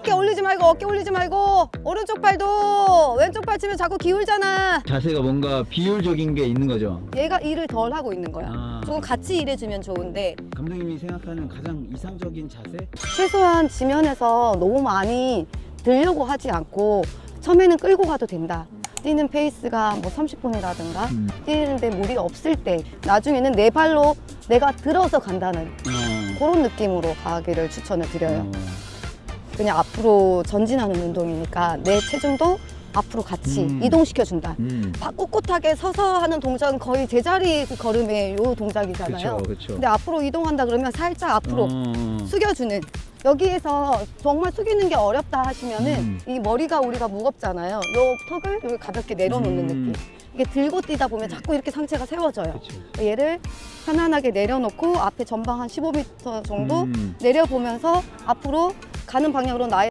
어깨 올리지 말고 어깨 올리지 말고 오른쪽 팔도 왼쪽 팔 치면 자꾸 기울잖아. 자세가 뭔가 비율적인 게 있는 거죠. 얘가 일을 덜 하고 있는 거야. 아. 조금 같이 일해주면 좋은데 감독님이 생각하는 가장 이상적인 자세? 최소한 지면에서 너무 많이 들려고 하지 않고 처음에는 끌고 가도 된다. 뛰는 페이스가 뭐 30분이라든가 음. 뛰는데 무리 없을 때 나중에는 내 발로 내가 들어서 간다는 어. 그런 느낌으로 가기를 추천을 드려요. 어. 그냥 앞으로 전진하는 운동이니까 내 체중도 앞으로 같이 음. 이동시켜준다. 음. 바- 꼿꼿하게 서서 하는 동작은 거의 제자리 걸음의 요 동작이잖아요. 그렇죠, 그렇죠. 근데 앞으로 이동한다 그러면 살짝 앞으로 어. 숙여주는 여기에서 정말 숙이는 게 어렵다 하시면은 음. 이 머리가 우리가 무겁잖아요. 요 턱을 여기 가볍게 내려놓는 음. 느낌. 이게 들고 뛰다 보면 자꾸 이렇게 상체가 세워져요. 그렇죠. 얘를 편안하게 내려놓고 앞에 전방 한 15m 정도 음. 내려보면서 앞으로 가는 방향으로 나의